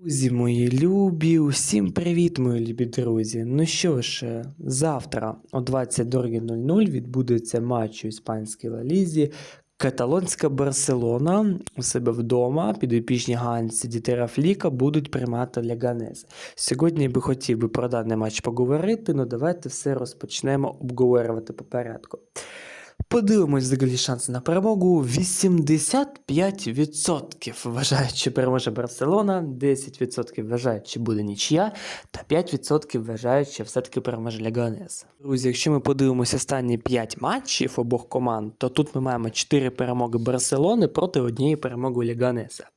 Друзі мої любі, усім привіт, мої любі друзі. Ну що ж, е, завтра о 22.00 відбудеться матч у іспанській Ла Лізі. Каталонська Барселона у себе вдома, підопічні Ганці Дітера Фліка будуть приймати Ляганес. Сьогодні я би хотів би про даний матч поговорити, але давайте все розпочнемо обговорювати по порядку. Подивимось взагалі шанси на перемогу. 85% вважають, що переможе Барселона, 10% вважають, що буде нічия, та 5% вважають, що все-таки переможе Леганес. Друзі, якщо ми подивимося останні 5 матчів обох команд, то тут ми маємо 4 перемоги Барселони проти однієї перемоги Леганеса.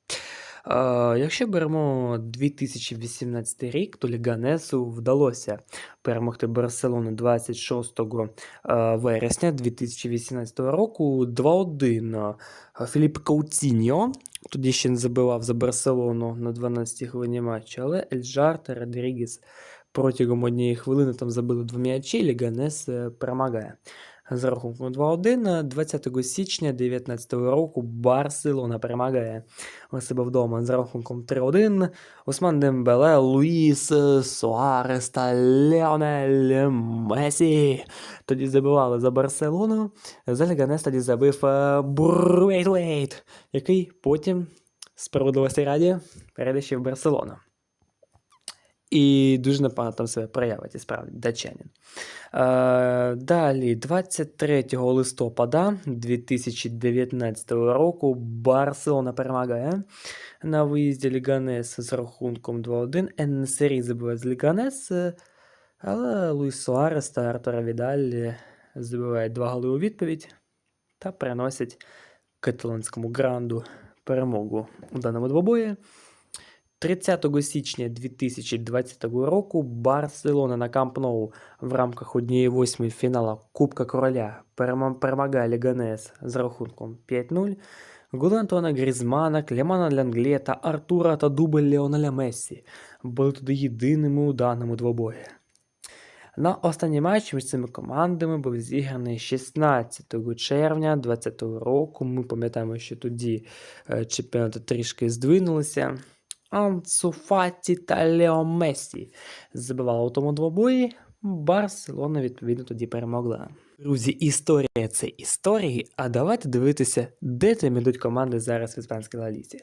Якщо беремо 2018 рік, то Ліганесу вдалося перемогти Барселону 26 е, вересня 2018 року 2-1. Е, Філіп Каутіньо тоді ще не забивав за Барселону на 12-й хвилині матчу, але Ельжар та Родрігес протягом однієї хвилини там забили два м'ячі, Ліганес е, перемагає. З рахунком 2-1 20 січня 2019 року Барселона перемагає у себе вдома з рахунком 3-1. Осман Дембеле, Луїс Суарес та Леонель Месі тоді забивали за Барселону. За Леганес тоді забив е, Бруейтвейт, який потім справедливості раді перейде ще в Барселону. І дуже непогано там себе проявить, і справді, датчанин. Е, далі, 23 листопада 2019 року Барселона перемагає на виїзді Ліганес з рахунком 2-1. Енсері забиває з Ліганес, е, але Луїс Суарес та Артура Відаль забивають два голи у відповідь та переносять каталонському гранду перемогу у даному двобої. 30 січня 2020 року Барселона на Камп Ноу в рамках 1-8 фіналу Кубка Короля перемагає Леганес з рахунком 5-0. Голи Антона Грізмана, Клемана Лянглє та Артура та дубль Леонеля Мессі були туди єдиними у даному двобої. На останній матч між цими командами був зіграний 16 червня 2020 року. Ми пам'ятаємо, що тоді е, чемпіонати трішки здвинулися. Ансу Фаті та Лео Месі забивали у тому двобої. Барселона, відповідно, тоді перемогла. Друзі, історія це історії. А давайте дивитися, де там ідуть команди зараз в іспанській лалізі.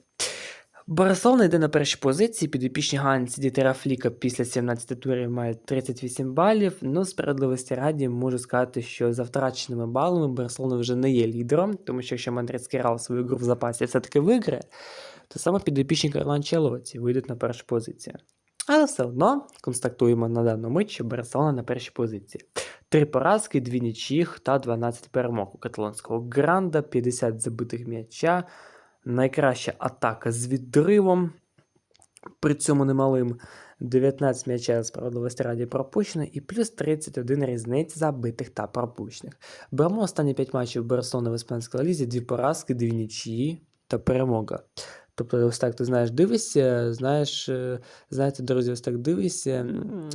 Барселона йде на першій позиції, підопічні Ганці Дітера Фліка після 17 турів мають 38 балів. Ну, справедливості раді можу сказати, що за втраченими балами Барселона вже не є лідером, тому що якщо Мадридський Реал свою гру в запасі все-таки виграє, то саме підопічні Карло Анчелоті вийдуть на першу позицію. Але все одно констатуємо на дану мить, що Барселона на першій позиції. Три поразки, дві нічїх та 12 перемог у каталонського гранда, 50 забитих м'яча, найкраща атака з відривом, при цьому немалим 19 м'яча справедливості раді пропущено і плюс 31 різниць забитих та пропущених. Беремо останні 5 матчів Барселони в Іспанській лізі, дві поразки, дві нічиї та перемога. Тобто, ось так ти знаєш, дивишся, знаєш, е, знаєте, друзі, ось так дивишся,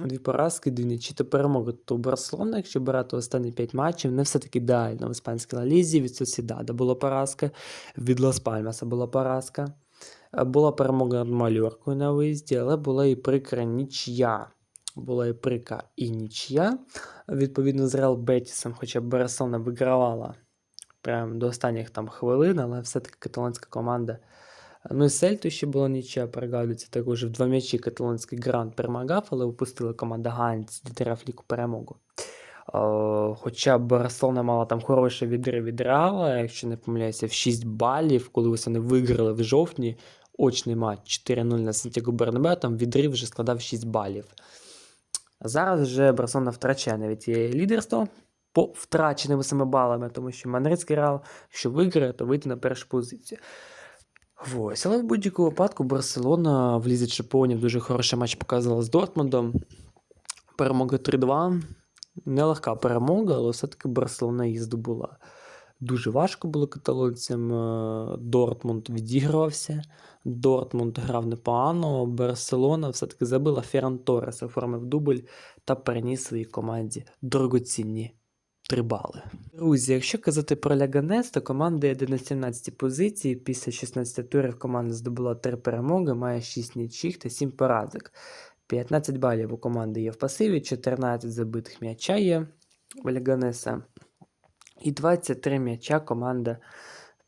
дві поразки, дві нічі та перемоги. То Барселона, якщо брати останні 5 матчів, не все-таки ідеально в іспанській Ла Лізі, від Сосідада була поразка, від Лас Пальмаса була поразка. Е, Була перемога над Мальоркою на виїзді, але була і прикра нічия. Була і прика і нічия. Відповідно, з Реал Бетісом, хоча Барселона вигравала прямо до останніх там хвилин, але все-таки каталонська команда. Ну і Сельту ще було нічия, пригадується, також в два м'ячі каталонський грант перемагав, але випустила команда Ганц Дітерафліку перемогу. Е, Хоча Барселона мала там хороший відрив від Реала, якщо не помиляюся, в 6 балів, коли ось вони виграли в жовтні очний матч 4-0 на Сантьяго Бернабеу, там відрив вже складав 6 балів. Зараз вже Барселона втрачає навіть і лідерство по втраченими 7 балами, тому що Мадридський Реал, якщо виграє, то вийде на першу позицію. Ось, але в будь-якому випадку Барселона в Лізі Чемпіонів дуже хороший матч показувала з Дортмундом. Перемога 3-2. Нелегка перемога, але все-таки Барселона її здобула. Дуже важко було каталонцям. е, Дортмунд відігрувався. Дортмунд грав непогано. Барселона все-таки забила Ферран Торрес, оформив дубль та переніс своїй команді дорогоцінні 3 бали. Друзі, якщо казати про Ляганес, то команда йде на 17 позиції. Після 16 турів команда здобула 3 перемоги, має 6 нічих та 7 поразок. 15 балів у команди є в пасиві, 14 забитих м'яча є у Ляганеса. І 23 м'яча команда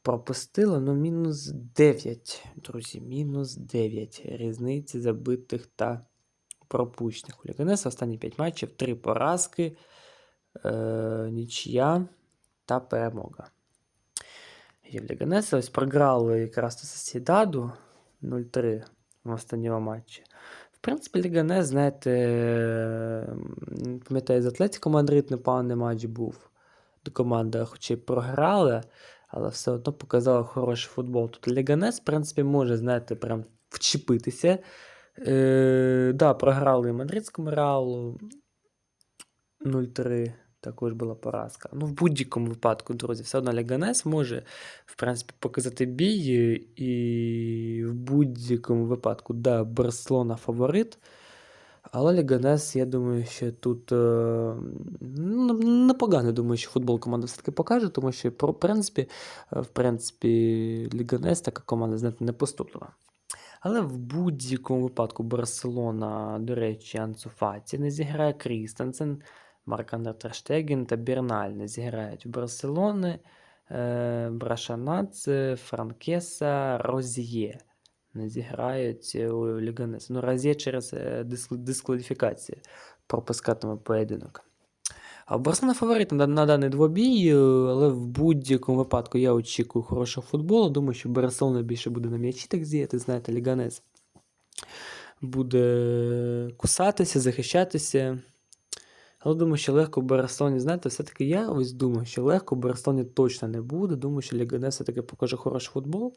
пропустила, ну мінус 9, друзі, мінус 9 різниці забитих та пропущених. У Ляганеса останні 5 матчів, 3 поразки, е, нічия та перемога. Ляганеса ось програли якраз до Сосідаду 0-3 в останньому матчі. В принципі, Ліганес, знаєте, пам'ятаю, з Атлетико Мадрид непоганий матч був. До команда, хоч і програли, але все одно показала хороший футбол. Тут Ліганес, в принципі, може, знаєте, прям вчепитися. Е, да, програли і Мадридському реалу 0-3. Також була поразка. Ну, в будь-якому випадку, друзі, все одно Леганес може, в принципі, показати бій, е, і в будь-якому випадку, да, Барселона фаворит. Але Леганес, я думаю, що тут е, ну, непогано думаю, що футбол команда все-таки покаже, тому що, в принципі, е, в принципі, Леганес така команда, знаєте, не поступлива. Але в будь-якому випадку Барселона, до речі, Анцу Фаті не зіграє Крістенсен, Марк-Андре Терштеген та Бірналь не зіграють в Барселони, е, Брашанаце, Франкеса, Розіє не зіграють у Ліганес. Ну, Розіє через е, дискваліфікацію пропускатиме поєдинок. А Барселона фаворит на, на даний двобій, е, але в будь-якому випадку я очікую хорошого футболу. Думаю, що Барселона більше буде на м'ячі так зіяти, знаєте, Ліганес буде кусатися, захищатися. Але думаю, що легко в Барселоні, знаєте, все-таки я ось думаю, що легко в Барселоні точно не буде. Думаю, що Ліганес все-таки покаже хороший футбол.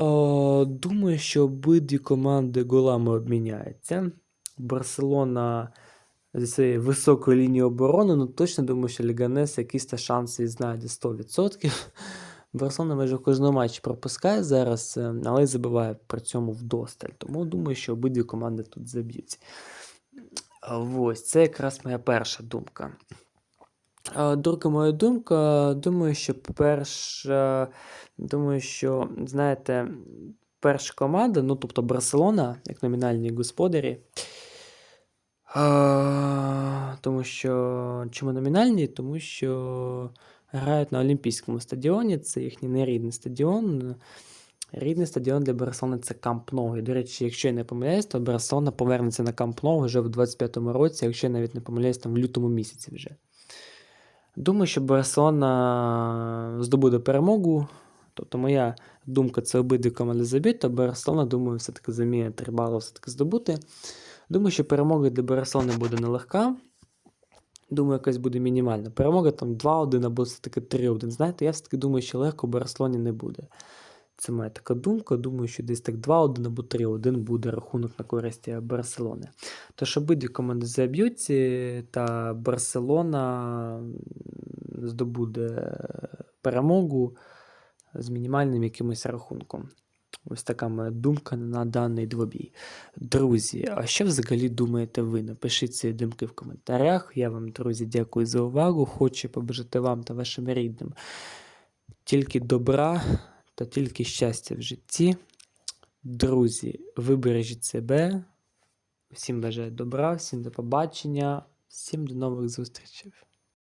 Е, думаю, що обидві команди голами обміняються. Барселона зі своєю високою лінією оборони, ну точно думаю, що Ліганес якісь та шанси знайде 100%. Барселона майже в кожному матчі пропускає зараз, е, але й забиває при цьому вдосталь. Тому думаю, що обидві команди тут заб'ють. Ось, це якраз моя перша думка. Друга моя думка, думаю, що перша, думаю, що, знаєте, перша команда, ну тобто Барселона, як номінальні господарі. Тому що чому номінальні? Тому що грають на Олімпійському стадіоні, це їхній нерідний стадіон. Рідний стадіон для Барселони це Камп Ноу. І, до речі, якщо я не помиляюсь, то Барселона повернеться на Камп Ноу вже в 25-му році, якщо я навіть не помиляюсь, там в лютому місяці вже. Думаю, що Барселона здобуде перемогу. Тобто моя думка це обидві команди забити, а Барселона, думаю, все-таки зуміє 3 бали все-таки здобути. Думаю, що перемога для Барселони буде нелегка. Думаю, якась буде мінімальна. Перемога там 2-1 або все-таки 3-1. Знаєте, я все-таки думаю, що легко Барселоні не буде. Це моя така думка. Думаю, що десь так 2-1 або 3-1 буде рахунок на користь е, Барселони. Тож обидві команди заб'ють, е, та Барселона здобуде е, перемогу з мінімальним якимось рахунком. Ось така моя думка на даний двобій. Друзі, а що взагалі думаєте ви? Напишіть ці думки в коментарях. Я вам, друзі, дякую за увагу. Хочу побажати вам та вашим рідним тільки добра та тільки щастя в житті. Друзі, вибережіть себе. Всім бажаю добра, всім до побачення, всім до нових зустрічей.